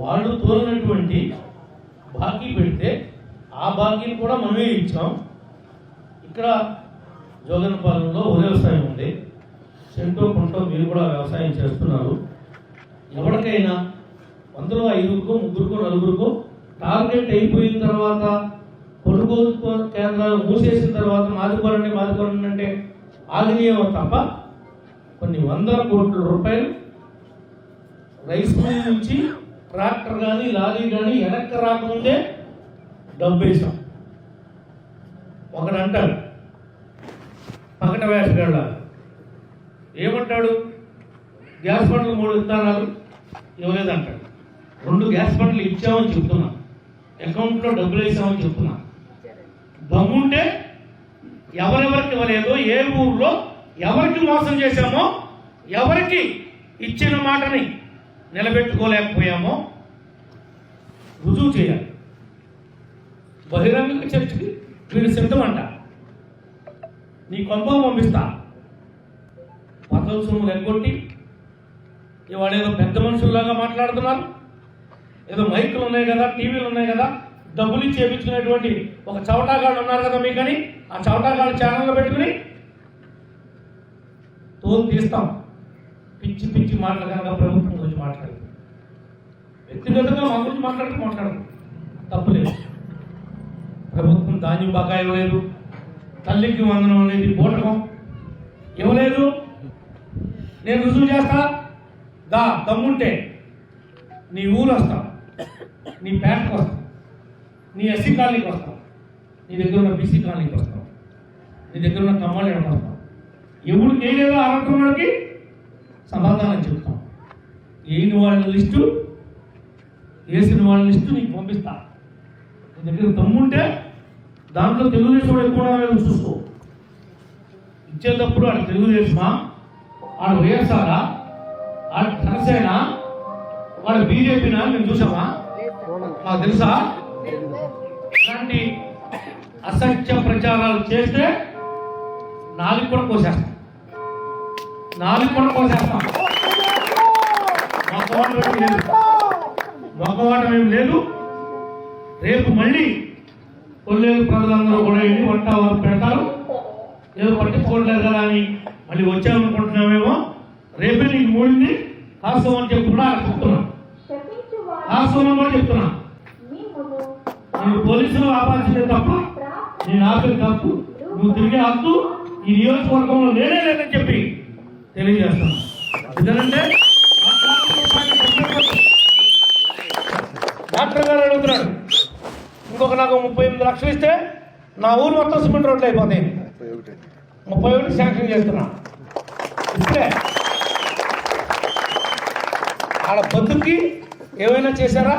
వాళ్ళు తోలినటువంటి బాకీ పెడితే ఆ బాకీని కూడా మనమే ఇచ్చాం. ఇక్కడ జోగనపాలెంలో వరి వ్యవసాయం ఉంది. సెంటో కొంటో మీరు కూడా వ్యవసాయం చేస్తున్నారు. ఎవరికైనా వందలో ఐదుగురుకో ముగ్గురుకో నలుగురికో టార్గెట్ అయిపోయిన తర్వాత కొనుగోలు కేంద్రాలు మూసేసిన తర్వాత మాదికోరండి మాదికోరండి అంటే ఆగ్నేయం తప్ప కొన్ని వందల కోట్ల రూపాయలు రైస్ మిల్ నుంచి ట్రాక్టర్ కానీ లారీ కానీ వెనక్కి రాకముందే డబ్బు వేసాం ఒకడు అంటాడు పక్కన వేసగాళ్ళ ఏమంటాడు? గ్యాస్ బండ్లు మూడు విత్తనాలు ఇవ్వలేదంటాడు. రెండు గ్యాస్ బండ్లు ఇచ్చామని చెప్తున్నా. అకౌంట్లో డబ్బులు వేసామని చెప్తున్నా. దమ్ముంటే ఎవరెవరికి ఇవ్వలేదో ఏ ఊర్లో ఎవరికి మోసం చేశామో ఎవరికి ఇచ్చిన మాటని నిలబెట్టుకోలేకపోయామో రుజువు చేయాలి. బహిరంగ చర్చకి మీరు సిద్ధమంట. నీ కొంప పంపిస్తా. పదవ సొమ్ములు ఎగ్గొట్టి ఇవాళ ఏదో పెద్ద మనుషుల్లాగా మాట్లాడుతున్నారు. ఏదో మైకులు ఉన్నాయి కదా టీవీలు ఉన్నాయి కదా డబ్బులు చేపించుకునేటువంటి ఒక చవటాగాడు ఉన్నారు కదా మీకని? ఆ చవటాగాడు ఛానల్లో పెట్టుకుని తోలు తీస్తాం. పిచ్చి పిచ్చి మాటలు కనుక ప్రభుత్వం గురించి మాట్లాడు వ్యక్తిగతంగా మా గురించి మాట్లాడుతూ మాట్లాడదు. తప్పులేదు. ప్రభుత్వం ధాన్యం బాగా ఇవ్వలేదు తల్లికి వందనం అనేది బోటకం. ఇవ్వలేదు. నేను రుజువు చేస్తా. దా దమ్ముంటే నీ ఊరు వస్తా. నీ పేటకు వస్తా. నీ ఎస్సీ కాలనీకి వస్తాం. నీ దగ్గర ఉన్న బీసీ కాలనీకి వస్తాం. నీ దగ్గర ఉన్న కమ్మాళి వస్తాం ఎవరికి ఏదేదో అర్హతకి సమాధానం చెప్తాం. ఏని వాళ్ళ లిస్టు వేసిన వాళ్ళ లిస్టు నీకు పంపిస్తా. నీ దగ్గర దమ్ముంటే దాంట్లో తెలుగుదేశం ఎక్కువ చూసుకో. ఇచ్చేటప్పుడు ఆడ తెలుగుదేశమా? ఆడ వైఎస్ఆరా? ఆడ జనసేన? వాడు బీజేపీనా? మేము చూసామా మాకు తెలుసా? ఇలాంటి అసత్య ప్రచారాలు చేస్తే నాలుగు కూడా కోసేస్తాం. నాలుగు కూడా కోసేస్తాం మొక్కవాటం ఏం లేదు. లేదు. రేపు మళ్ళీ కొల్లేరు ప్రజలందరూ కూడా వెళ్ళి వంట వారు పెడతారు. ఏదో పట్టించుకోవట్లేదు కదా అని మళ్ళీ వచ్చామనుకుంటున్నామేమో. రేపే నీకు మూడింది. కాస్తాం అని చెప్పి కూడా అలా చెప్తున్నా కాస్తామని కూడా చెప్తున్నా. నన్ను పోలీసులు ఆపాల్సిందే తప్ప నేను ఆపేది తప్పు నువ్వు తిరిగే హక్కు ఈ నియోజకవర్గంలో నేనే లేదని చెప్పి తెలియజేస్తాను ఎందుకంటే డాక్టర్ గారు అడుగుతున్నాడు ఇంకొక నాకు ముప్పై ఎనిమిది లక్షలు ఇస్తే నా ఊరు మొత్తం సిమెంట్ రోడ్లు అయిపోతాయి. ముప్పై ఒకటి శాంక్షన్ చేస్తున్నా. ఇస్తే ఆడ బతుకి ఏమైనా చేశారా?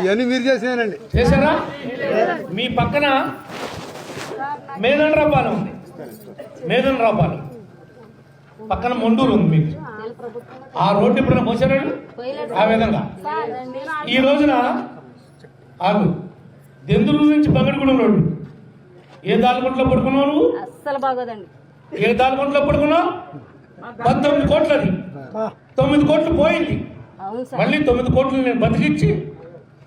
ఇవన్నీ మీరు చేసినారండి చేశారా? మీ పక్కన మేదన్ రాపాలెం ఉంది. మేదన్ రాపాలెం పక్కన మొండూరు ఉంది మీకు. ఆ రోడ్డు ఇప్పుడు పోసారండి? ఆ విధంగా. ఈ రోజున ఆగు. దెందులూరు నుంచి బంగడిగూడెం రోడ్డు. ఏ దాల్గుంట్లో పడుకున్నావు నువ్వు? అస్సలు బాగోదండి. ఏ దాల్గుంట్లో పడుకున్నావు? పంతొమ్మిది కోట్లది. తొమ్మిది కోట్లు పోయింది. అవును సార్. మళ్ళీ తొమ్మిది కోట్లు నేను బతికిచ్చి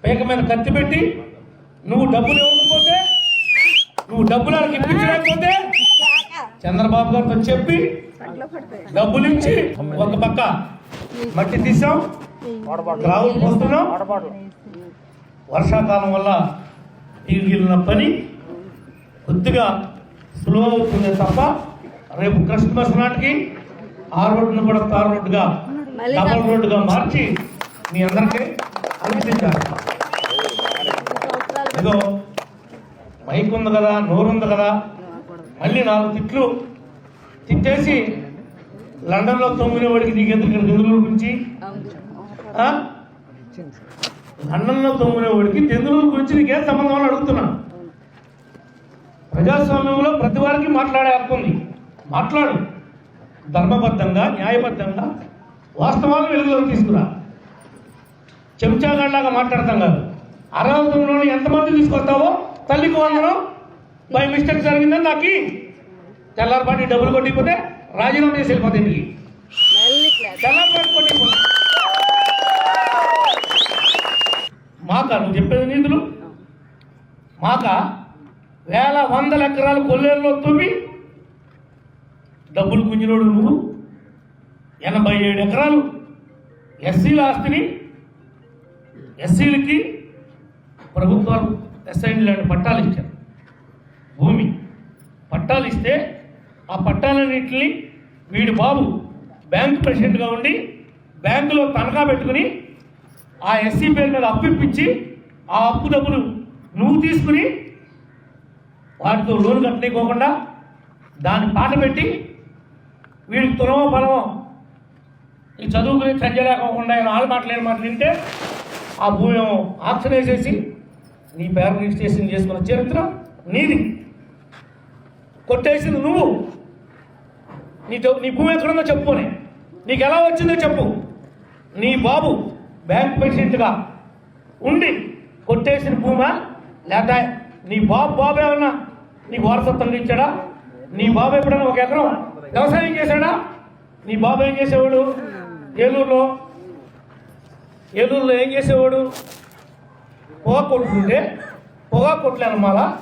పేక మీద కత్తి పెట్టి నువ్వు డబ్బులు ఇవ్వకపోతే నువ్వు డబ్బులు వాళ్ళకి ఇప్పించలేకపోతే చంద్రబాబు గారితో చెప్పి డబ్బులు ఇచ్చి ఒక పక్క మట్టి తీసాం. గ్రావులు పోస్తున్నాం. వర్షాకాలం వల్ల మిగిలిన పని కొద్దిగా స్లో అవుతుంది తప్ప రేపు క్రిస్మస్ నాటికి ఆ రోడ్డును కూడా తార్ రోడ్డుగా డబల్ రోడ్డుగా మార్చి మీ అందరికీ అందించాలి ఇదో మైక్ ఉంది కదా నోరు ఉంది కదా మళ్ళీ నాలుగు తిట్లు తిట్టేసి లండన్లో తొమ్మిది వాడికి నీకెందుకు ఇక్కడ తెందులూరు గురించి? లండన్లో తొమ్మిది వాడికి గురించి నీకేం సంబంధం అని అడుగుతున్నా. ప్రజాస్వామ్యంలో ప్రతి వారికి మాట్లాడే హక్కు ఉంది. మాట్లాడు. ధర్మబద్ధంగా న్యాయబద్ధంగా వాస్తవాలు వెలుగులోకి తీసుకురా. చెంచాగాళ్ళలాగా మాట్లాడతాం కాదు. అర్హతలో ఎంతమంది తీసుకొస్తావో? తల్లికి వందనం. బై మిస్టేక్ జరిగిందని నాకు తెల్లారిపాటి డబ్బులు కొట్టిపోతే రాజీనామా చేసి వెళ్ళిపోతే ఇంటికి తెల్లారిపాటి కొట్టిపోతే. మాక? నువ్వు చెప్పేది నిధులు మాక? వేల వందల ఎకరాలు కొల్లేరులో తుమ్మి డబ్బులు గుంజినోడు నువ్వు. ఎనభై ఏడు ఎకరాలు ఎస్సీల ఆస్తిని ఎస్సీలకి ప్రభుత్వాలు ఎస్ఐన్ ల్యాండ్ పట్టాలు ఇచ్చారు. భూమి పట్టాలు ఇస్తే ఆ పట్టాలన్నింటినీ వీడి బాబు బ్యాంక్ ప్రెసిడెంట్గా ఉండి బ్యాంకులో తనఖా పెట్టుకుని ఆ ఎస్సీ పేరు మీద అప్పు ఇప్పించి ఆ అప్పు డబ్బులు నువ్వు తీసుకుని వాటితో లోన్ కట్టనికోకుండా దాన్ని పాట పెట్టి వీడికి తులమో బలమో ఈ చదువుకుని చంచలేకోకుండా ఆయన ఆలు మాట్లాడిన మాట వింటే ఆ భూమి ఆప్షన్ వేసేసి నీ పేరు రిజిస్ట్రేషన్ చేసుకున్న చరిత్ర నీది. కొట్టేసింది నువ్వు. నీ నీ భూమి ఎక్కడుందో చెప్పుకొని. నీకు ఎలా వచ్చిందో చెప్పు. నీ బాబు బ్యాంక్ ప్రెసిడెంట్గా ఉండి కొట్టేసిన భూమా? లేదా నీ బాబు బాబు ఏమన్నా నీకు వారసత్వంగా ఇచ్చాడా? నీ బాబు ఎప్పుడైనా ఒక ఎకరం వ్యవసాయం చేశాడా? నీ బాబు ఏం చేసేవాడు? ఏలూరులో. ఏలూరులో ఏం చేసేవాడు? పొగ కొట్టుకుంటే పొగ కొట్టలేను మళ్ళా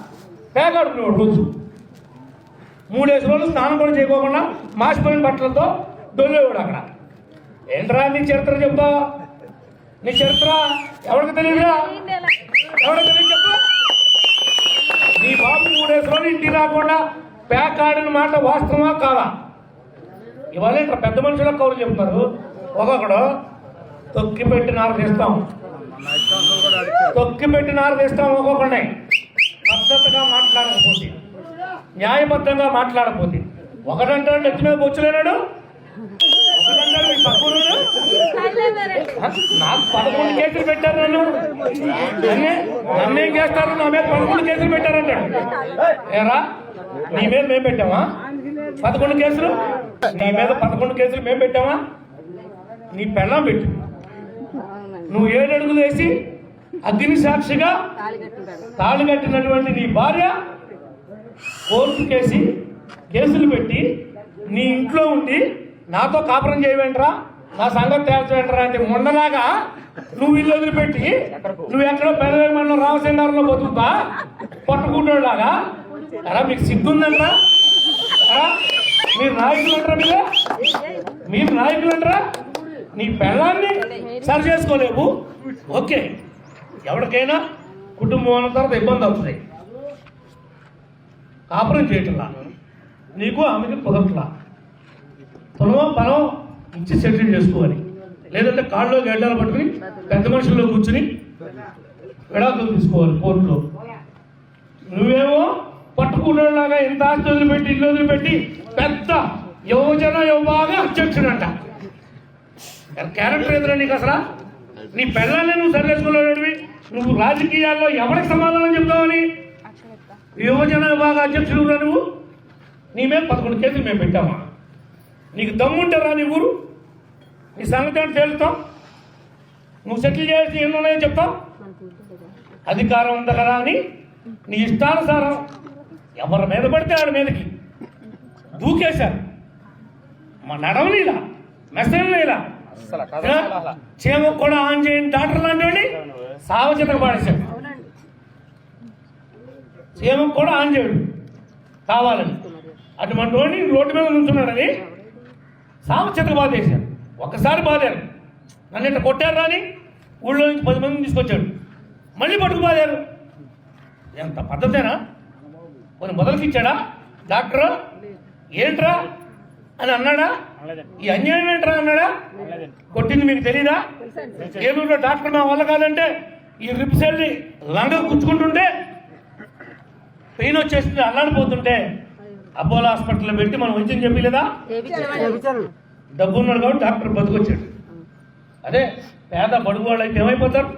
పేగాడుకునేవాడు రోజు. మూడేసి రోజులు స్నానం కూడా చేయకోకుండా మాసిపోయిన బట్టలతో దొల్లేవాడు అక్కడ. ఏంట్రా నీ చరిత్ర చెప్తా నీ చరిత్ర? ఎవరికి తెలియదురా? ఎవరికి తెలియదు చెప్పు? నీ బాబు మూడేసి రోజులు ఇంటికి రాకుండా ప్యాక్ ఆడిన మాట వాస్తవమా కాదా? ఇవాళ ఇక్కడ పెద్ద మనుషులకు కౌలు చెప్తారు? ఒక్కొక్కడు తొక్కి పెట్టి నార తీస్తాం. తొక్కి పెట్టి నార తీస్తాం ఒక్కొక్కడే పద్ధతిగా మాట్లాడకపోతే. న్యాయబద్ధంగా మాట్లాడకపోతే ఒకడంటాడు నెత్తి మీద పక్కనుడు నాకు పదకొండు కేసులు పెట్టారు నన్ను. నన్నే నన్నేం చేస్తారు? నా మీద పదకొండు కేసులు పెట్టారంటాడు. ఏరా నీ మీద మేము పెట్టామా? పదకొండు కేసులు? నీ మీద పదకొండు కేసులు మేము పెట్టామా? నీ పెళ్ళం పెట్టు. నువ్వు ఏడు అడుగులు వేసి అగ్ని సాక్షిగా తాళి కట్టినటువంటి నీ భార్య కోర్టు కేసి కేసులు పెట్టి నీ ఇంట్లో ఉండి నాతో కాపురం చేయవేంట్రా? నా సంగతి తేల్చవేంట్రా అంటే మొండలాగా నువ్వు ఇల్లు వదిలిపెట్టి నువ్వు ఎక్కడో పెదవి మండలం రామచంద్రంలో బతుకుతా పట్టుకుంటాడులాగా అరా మీకు సిగ్గుందంట్రా? మీరు నాయకులు అంటారా మీరు? మీరు నాయకులు అంటారా నీ పెళ్ళాన్ని సరి చేసుకోలేవు. ఓకే ఎవరికైనా కుటుంబం అన్న తర్వాత ఇబ్బంది అవుతుంది. కాపురం చేయటంలా? నీకు ఆమెకి కుదరట్లా? పొలమో పొలం ఇచ్చి సెటిల్ చేసుకోవాలి. లేదంటే కాళ్ళలో గడ్డాలు పట్టుకుని పెద్ద మనుషుల్లో కూర్చుని విడాకులు తీసుకోవాలి కోర్టులో. నువ్వేమో పట్టుకున్నలాగా ఎంత ఆస్తి వదిలిపెట్టి ఇల్లు వదిలిపెట్టి పెద్ద యువజన యువభాగ అధ్యక్షుడంట. క్యారెక్టర్ ఎదురా నీకు అసలు? నీ పెళ్ళాన్ని నువ్వు సరిచేసుకోలేడివి నువ్వు రాజకీయాల్లో ఎవరికి సమాధానం చెప్తావని? యువజన విభాగ అధ్యక్షుడు నువ్వు? నీ మీద పదకొండు కేసులు మేము పెట్టామా? నీకు దమ్ముంటే రా నీ ఊరు. నీ సంగతి ఏంటో తేలుతాం నువ్వు సెటిల్ చేసి ఎన్ని ఉన్నాయో చెప్తావు? అధికారం ఉంది కదా అని నీ ఇష్టానుసారం ఎవరి మీద పడితే ఆడి మీదకి. దూకేశారు. మా నడవనిలా మెసేజ్లేలా చేమ కూడా ఆన్ చేయని డాక్టర్ లాంటి సావచితగా పాడేశాడు సీఎం కూడా ఆన్ చేయడు. కావాలని. అటువంటి వాడిని రోడ్డు మీద నుంచున్నాడని సావచితగా బాధేశాడు ఒక్కసారి బాధారు. నన్ను ఇట్లా కొట్టారు రాని ఊళ్ళో నుంచి పది మందిని తీసుకొచ్చాడు. మళ్ళీ పట్టుకు బాధారు. ఎంత పద్ధతేనా? కొన్ని మొదలుకిచ్చాడా డాక్టర్? ఏంట్రా? అని అన్నాడా? ఈ అన్యాయం ఏంట్రా అన్నాడా? కొట్టింది మీకు తెలీదా? ఏలూరులో డాక్టర్ మా వల్ల కాదంటే ఈ రిప్స్ లంగ గుచ్చుకుంటుంటే పెయిన్ వచ్చేసింది అల్లాడిపోతుంటే అపోలో హాస్పిటల్లో పెట్టి మనం వైద్యం చెప్పలేదా డబ్బు ఉన్నాడు కాబట్టి డాక్టర్ బతికొచ్చాడు. అదే పేద బడుగు వాళ్ళు అయితే ఏమైపోతారు?